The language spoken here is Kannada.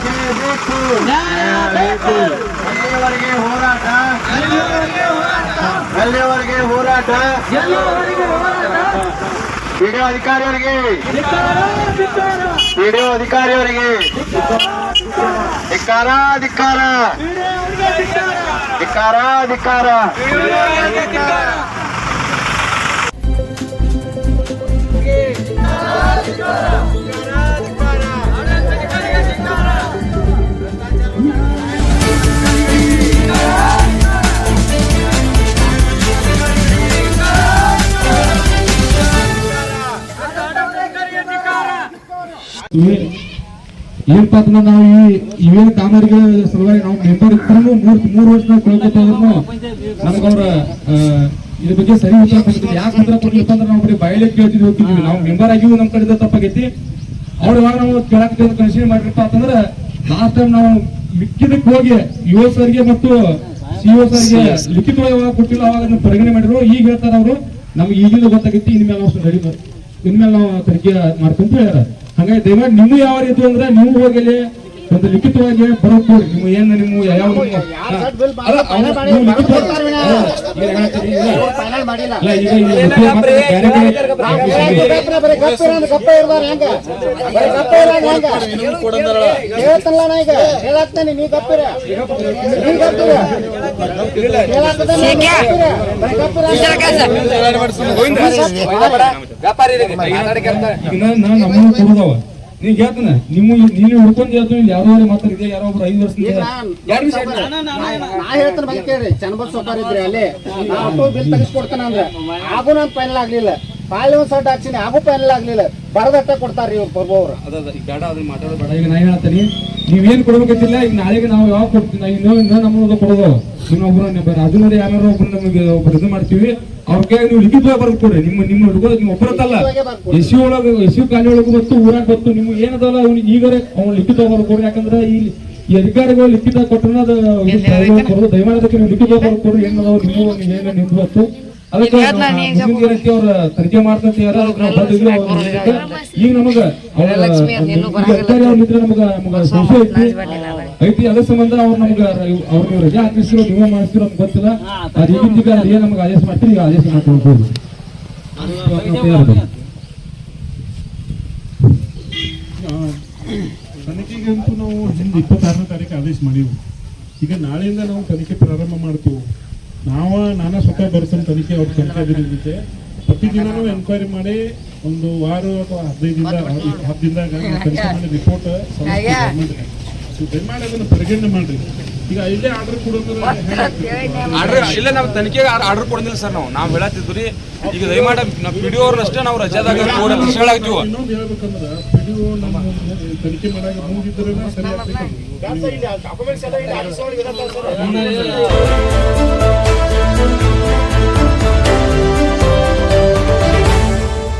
ಹೋರಾಟ. ಹೋರಾಟ. ಹೋರಾಟ. ಹೋರಾಟ. ಬೇಕು ನ್ಯಾಯ ಬೇಕು ಬೇಕು ಎಲ್ಲಿಯವರೆಗೆ ಹೋರಾಟ ಹೋರಾಟ ಎಲ್ಲಿಯವರೆಗೆ ಹೋರಾಟ ಹೋರಾಟ ವಿಡಿಯೋ ಅಧಿಕಾರಿಯವರಿಗೆ ವಿಡಿಯೋ ಅಧಿಕಾರಿಯವರಿಗೆ ಧಿಕ್ಕಾರ. ಧಿಕ್ಕಾರ ಧಿಕ್ಕಾರ. ಧಿಕ್ಕಾರ. ಏನಪ್ಪಾ ನಾವು ಈ ಇವೇನ್ ಕಾಮಗಾರಿಗಳ ಸಲುವಾಗಿ ನಾವು ಮೆಂಬರ್ ಇದ್ರು ಮೂರ್ ಮೂರ್ ವರ್ಷ ನಾವು ಕಳ್ಕೊತಾ ನಮ್ಗವ್ರ ಇದ್ರ ಬಗ್ಗೆ ಸರಿ ಉತ್ತರ ಕೊಡ್ತಿದ್ವಿ ಯಾಕೆ ಉತ್ತರ ಕೊಡ್ಲಿಪ್ಪ ಅಂದ್ರೆ ನಾವು ಬರೀ ಬಾಯಿಲೆ ಕೇಳ್ತಿದ್ವಿ ಹೋಗ್ತಿದ್ವಿ ನಾವು ಮೆಂಬರ್ ಆಗಿವು ನಮ್ ಕಡೆ ತಪ್ಪಾಗೈತಿ. ಅವ್ರು ಇವಾಗ ನಾವು ಕೇಳಕ್ ಕನ್ಸಿಡರ್ ಮಾಡಿರಪ್ಪ ಅಂತಂದ್ರೆ ಲಾಸ್ಟ್ ಟೈಮ್ ನಾವು ಮಿಕ್ಕಿದಕ್ಕೆ ಹೋಗಿ ಯುವ ಸರ್ಗೆ ಮತ್ತು ಸಿಒ ಸರ್ಗೆ ಲಿಖಿತವಾಗಿ ಯಾವಾಗ ಕೊಟ್ಟಿಲ್ಲ ಅವಾಗ ಅದನ್ನ ಪರಿಗಣನೆ ಮಾಡಿದ್ರು. ಈಗ ಹೇಳ್ತಾರ ಅವರು ನಮ್ಗೆ ಈಗಿಂದ ಗೊತ್ತಾಗೈತಿ ಇನ್ಮೇಲೆ ನಾವು ರೆಡಿ ಇನ್ಮೇಲೆ ನಾವು ತನಿಖೆ ಮಾಡ್ಕೊಂತ ಹೇಳ್ಯಾರ. ಹಂಗಾಗಿ ದಯವಿಟ್ಟು ನೀವು ಯಾವ ರೀತಿ ಅಂದ್ರೆ ನೀವು ಹೋಗಲಿ ಒಂದು ಲಿಖಿತವಾಗಿ ಬರೋದು ನಿಮ್ಮ ಏನು ನಿಮ್ಮ ಯಾವ ವ್ಯಾಪಾರಿ ಈಗ ನಾನು ಕೊಡೋದವ ನೀನ್ ಹೇಳ್ತಾನೆ ನಿಮ್ಮ ನೀನು ಹುಡ್ಕೊಂಡು ಹೇಳ್ತೀನಿ ಇಲ್ಲಿ ಯಾರೋ ಮಾತಾಡಿದೆ ಯಾರೋ ಒಬ್ರು ಐದು ವರ್ಷ ನಾ ಹೇಳ್ತಾನೆ ಬಂದ್ ಕೇಳ್ರಿ ಚನ್ನಬತ್ ಸೊಪ್ಪಾರ ಇದ್ರಿ ಅಲ್ಲಿ. ನಾ ಆಟೋ ಬಿಲ್ ತೆಗಿಸ್ಕೊಡ್ತಾನ ಅಂದ್ರೆ. ಆಗು ನನ್ ಫೈನಲ್ ಆಗ್ಲಿಲ್ಲ. ಪಾಳಿ ಒಂದ್ ಸರ್ಟ್ ಹಾಕ್ಸಿನಿ ಆಗು ಫೈನಲ್ ಆಗ್ಲಿಲ್ಲ. ಬರದಟ್ಟ ಕೊಡ್ತಾರ್ರಿ ಇವ್ರು ಬರ್ಬೋರು ಬೇಡ ಈಗ ನಾ ಹೇಳ್ತೀನಿ? ನೀವೇನ್ ಕೊಡ್ಬೇಕಂತಿಲ್ಲ ಈಗ ನಾಳೆಗೆ ನಾವು ಯಾವಾಗ ಕೊಡ್ತೀನಿ ಇನ್ನೂ ಇನ್ನೂ ನಮ್ಮದು ಕೊಡೋದು. ಇನ್ನೊಬ್ರು ರಾಜುನವ್ರು ಯಾರು ಒಬ್ರು ನಮಗೆ ಒಬ್ರು ಇದು ಮಾಡ್ತೀವಿ ಅವ್ರಿಗೆ ನೀವು ಲಿಖಿತ ಬರ್ದು ಕೊಡ್ರಿ. ನಿಮ್ಮ ನಿಮ್ಮ ಹುಡುಗ ನೀವು ಒಬ್ಬರದಲ್ಲ ಎಸ್ ಒಳಗ ಎಸ್ ಕಾಲಿ ಒಳಗೆ ಊರಾಗ ಬತ್ತು ನಿಮ್ಗೆ ಏನದಲ್ಲ ಅವ್ನಿಗೆ ಈಗರೆ ಅವ್ನು ಲಿಖಿತ ಬರ್ದು ಕೊಡ್ರಿ. ಯಾಕಂದ್ರೆ ಈ ಈ ಅಧಿಕಾರಿಗಳು ಲಿಖಿತ ಕೊಟ್ಟರೆ ಅದು ಕೊಡೋದು ದಯಮಾಡಿ ನೀವು ಲಿಖಿತ ಬರ್ದು ಕೊಡ್ರಿ. ಏನದಾವ ನಿಮ್ಮ ಏನು ನಿಮ್ದು ಬತ್ತು ಅದಕ್ಕೆ ಅವ್ರ ತನಿಖೆ ಮಾಡ್ತಂತ. ಈಗ ನಮಗ ಅಧಿಕಾರಿ ಅವ್ರ ನಿದ್ರೆ ನಮಗ ನಮಗ ಸಂಶಯ ಐತಿ. ಐತಿ ಅದೇ ಸಂಬಂಧ ಅವ್ರು ನಮ್ಗೆ ಅವ್ರ ನೀವು ರಜೆ ಹಾಕಿಸಿರೋ ನೀವು ಮಾಡಿಸಿರೋ ನಮ್ಗೆ ಗೊತ್ತಿಲ್ಲ ಅದು ಈಗ ಏನ್ ನಮ್ಗೆ ಆದೇಶ ಮಾಡ್ತೀರಿ ಈಗ ಆದೇಶ ಮಾಡ್ಕೊಳ್ಬೋದು ತನಿಖೆಗಂತೂ ನಾವು ಹಿಂದೆ ಇಪ್ಪತ್ತಾರನೇ ತಾರೀಕು ಆದೇಶ ಮಾಡಿವು. ಈಗ ನಾಳೆಯಿಂದ ನಾವು ತನಿಖೆ ಪ್ರಾರಂಭ ಮಾಡ್ತೀವಿ. ನಾವ ನಾನಾ ಸ್ವತಃ ಬರ್ಸಮ್ ತನಿಖೆ ಅವ್ರ ತನಿಖೆ ಬಿದ್ದಿದ್ದೆ ಪ್ರತಿದಿನನೂ ಎನ್ಕ್ವೈರಿ ಮಾಡಿ ಒಂದು ವಾರ ಅಥವಾ ಹದಿನೈದು ದಿನ ಹತ್ತು ದಿನದಾಗ ತನಿಖೆ ಮಾಡಿ ರಿಪೋರ್ಟ್ ದಯಮಾಡಿ ಅದನ್ನು ಪರಿಗಣನೆ ಮಾಡ್ರಿ. ಈಗ ಇಲ್ಲೇ ಆರ್ಡರ್ ಇಲ್ಲ ನಾವು ತನಿಖೆಗೆ ಆರ್ಡರ್ ಕೊಡೋದಿಲ್ಲ ಸರ್ ನಾವು. ನಾವು ಹೇಳತ್ತಿದ್ವಿ ರೀ. ಈಗ ದಯಮಾಡಿ ನಾವು ಪಿ ಡಿ ಅವ್ರನ್ನಷ್ಟೇ ನಾವು ರಜಾದಾಗ ಕೂಡ ಪ್ರಶ್ನೆಗಳಾಗ್ತೀವಿ ಇನ್ನೊಂದು ಹೇಳ್ಬೇಕಂದ್ರೆ ನಮ್ಮ ತನಿಖೆ ಮಾಡಾಗ ಮುಂದಿದ್ರೆ ಸರಿ ಆಗ್ತೈತೆ